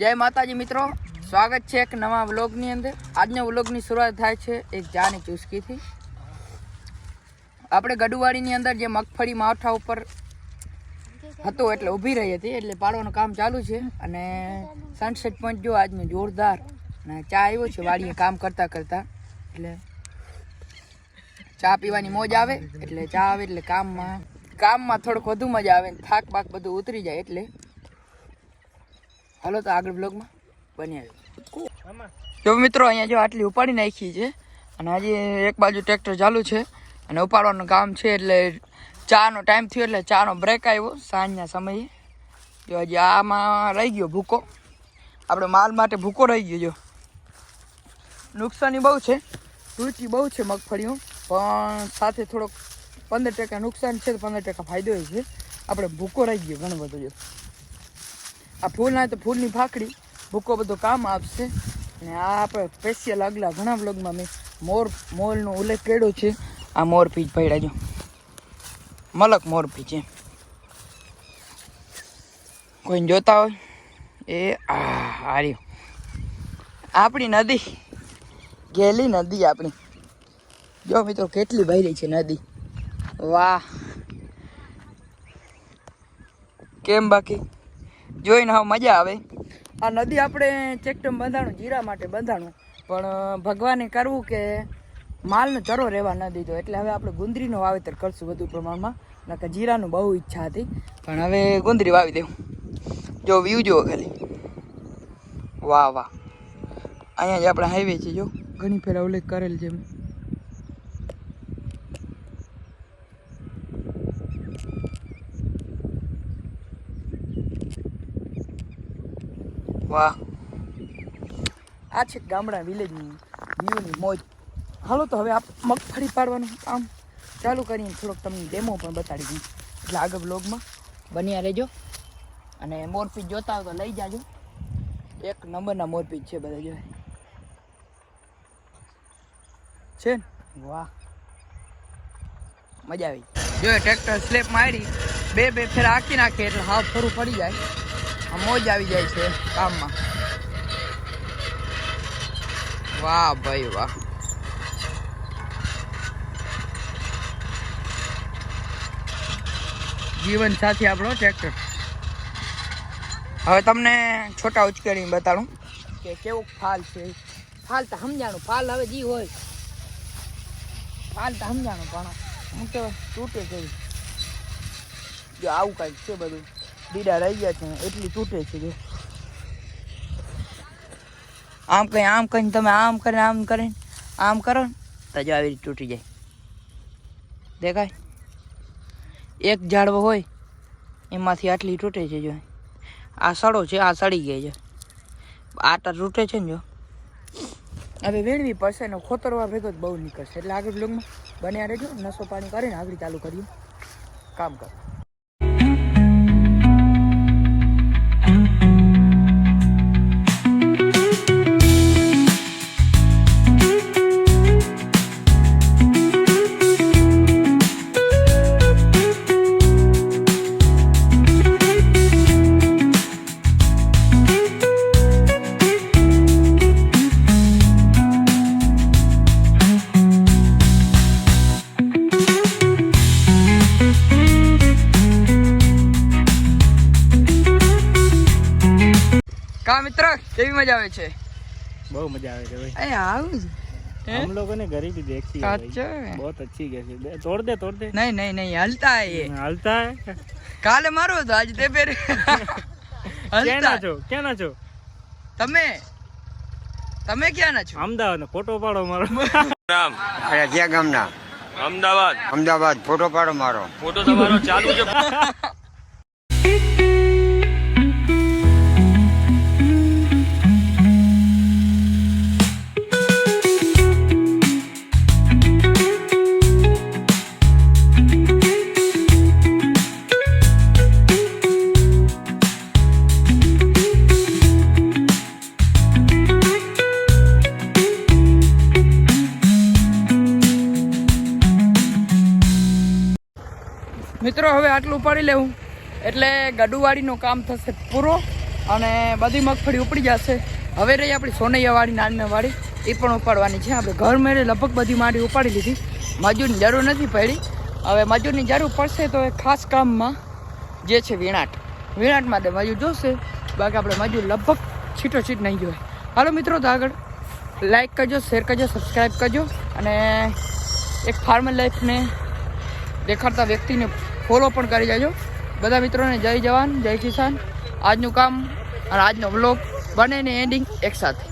જય માતાજી મિત્રો. સ્વાગત છે એક નવા વ્લોગની અંદર. આજના વ્લોગની શરૂઆત થાય છે એક ચાની ચુસ્કીથી. આપણે ગડુવાડીની અંદર જે મગફળી માવઠા ઉપર હતો એટલે ઊભી રહી હતી, એટલે પાડવાનું કામ ચાલુ છે. અને સનસેટ પોઈન્ટ જો આજનું જોરદાર અને ચા આવ્યો છે, વાડીએ કામ કરતાં કરતાં. એટલે ચા પીવાની મોજ આવે, એટલે ચા આવે એટલે કામમાં કામમાં થોડુંક વધુ મજા આવે થાક બાક બધું ઉતરી જાય એટલે. હાલો તો આગળ બ્લોગમાં બની આવ્યો જો મિત્રો, અહીંયા જો આટલી ઉપાડી નાખી છે અને હજી એક બાજુ ટ્રેક્ટર ચાલુ છે અને ઉપાડવાનું કામ છે એટલે ચાનો ટાઈમ થયો એટલે ચાનો બ્રેક આવ્યો સાંજના સમયે. જો હજી આમાં રહી ગયો ભૂકો. આપણે માલ માટે ભૂકો રહી ગયો, જો. નુકસાની બહુ છે તૂટી બહુ છે મગફળીઓ પણ સાથે થોડોક પંદર ટકા નુકસાન છે તો પંદર ટકા ફાયદો છે. આપણે ભૂકો રહી ગયો ઘણો બધો, જો. આ ફૂલ ના તો ફૂલની ફાકડી ભૂકો બધો કામ આપશે. અને આ આપણે સ્પેશિયલ આગલા ઘણા વ્લોગમાં મેં મોર, મોલનો ઉલ્લેખ કર્યો છે. આ મોર પીજ પડ્યા જો મલક મોર પીજ એમ. કોઈને જોતા હોય એ આ હાર્યો આપણી નદી, ગેલી નદી આપણી. જો મિત્રો કેટલી ભરી છે નદી. વાહ. કેમ બાકી? જોઈને હવે મજા આવે. આ નદી આપણે ચેકટમ બંધાણું, જીરા માટે બંધાણું. પણ ભગવાને કરવું કે માલને ચરો રહેવા ન દીધો. એટલે હવે આપણે ગુંદરીનું વાવેતર કરશું વધુ પ્રમાણમાં. નકર જીરાનું બહુ ઈચ્છા હતી. પણ હવે ગુંદરી વાવી દેવું. જો વ્યૂ જુઓ ખાલી. વાહ વાહ. અહીંયા જ આપણે હાઈવે છે, જો. ઘણી પહેલાં ઉલ્લેખ કરેલ છે. મેં વાહ. આ છે ગામડા વિલેજની વ્યૂની મોજ. હાલો તો હવે આપ મગફળી પાડવાનું. કામ ચાલુ કરીને થોડોક તમને ડેમો પણ બતાડી દઉં. એટલે આગળ બ્લોગમાં બન્યા રહેજો. અને મોરપીચ જોતા હોય તો લઈ જાજો. એક નંબરના મોરપીચ છે બધા જો છે વાહ. મજા આવી. જો ટ્રેક્ટર સ્લેપ મારી. બે બે ફેર આખી નાખે એટલે હાવ ફરું પડી જાય. મોજ આવી જાય છે કામમાં. વાહ ભાઈ વાહ. જીવન સાથી આપણો ટ્રેક્ટર હવે તમને છોટા ઉચકેડીને બતાડું કે કેવો ફાલ છે. ફાલ તો સમજાણું, ફાલ હવે જી હોય. ફાલ તો સમજાણું પણ હું તો તૂટે છે જો આવું કાંઈક છે બધું. દીડા રહી ગયા છે એટલી તૂટે છે જો. આમ કઈ આમ કરીને તમે આમ કરીને આમ કરીને આમ કરો ને તો જો આવી રીતે તૂટી જાય. દેખાય? એક ઝાડવો હોય એમાંથી આટલી તૂટે છે જો. આ સડો છે આ સડી ગઈ છે. આટા તૂટે છે ને જો. હવે વેણવી પડશે ને ખોતરવા ભેગો બહુ નીકળશે. એટલે આગળ બ્લોગમાં બન્યા રહેજો નસો પાણી કરીને આગળ ચાલુ કરીએ. કામ કરો. કા મિત્ર કેવી મજા આવે છે बहुत मजा आएगा भाई એ આવું हम लोगों ने गरीबी देखी है भाई अच्छा बहुत अच्छी कैसी दे- तोड़ दे तोड़ दे નહીં નહીં નહીં હલતા એ हलता है કાલે મારો હતો આજ તે પેર ક્યાં હલતા ના છો ક્યાં ના છો તમે તમે ક્યાં ના છો અમદાવાદ ફોટો પાડો મારો અરે ક્યાં ગામના અમદાવાદ અમદાવાદ ફોટો પાડો મારો ફોટો તમારો ચાલુ છે મિત્રો, હવે આટલું ઉપાડી લેવું. એટલે ગડુવાડીનું કામ થશે પૂરો અને બધી મગફળી ઉપડી જશે. હવે રહી આપણી સોનૈયાવાળી નાનીવાળી એ પણ ઉપાડવાની છે. આપણે ઘર મેળે લગભગ બધી માડી ઉપાડી લીધી. મજૂરની જરૂર નથી પડી. હવે મજૂરની જરૂર પડશે તો એ ખાસ કામમાં જે છે વિણાટ. વિણાટ માટે મજૂર જોશે. બાકી આપણે મજૂર લગભગ છીટો છીટ નહીં જોઈએ હાલો મિત્રો, તો આગળ લાઈક કરજો શેર કરજો સબસ્ક્રાઈબ કરજો. અને એક ફાર્મર લાઈફને દેખાડતા વ્યક્તિને ફોલો પણ કરી જાજો. બધા મિત્રોને જય જવાન, જય કિસાન. આજનું કામ અને આજનો વ્લોગ બંનેની એન્ડિંગ એક સાથે.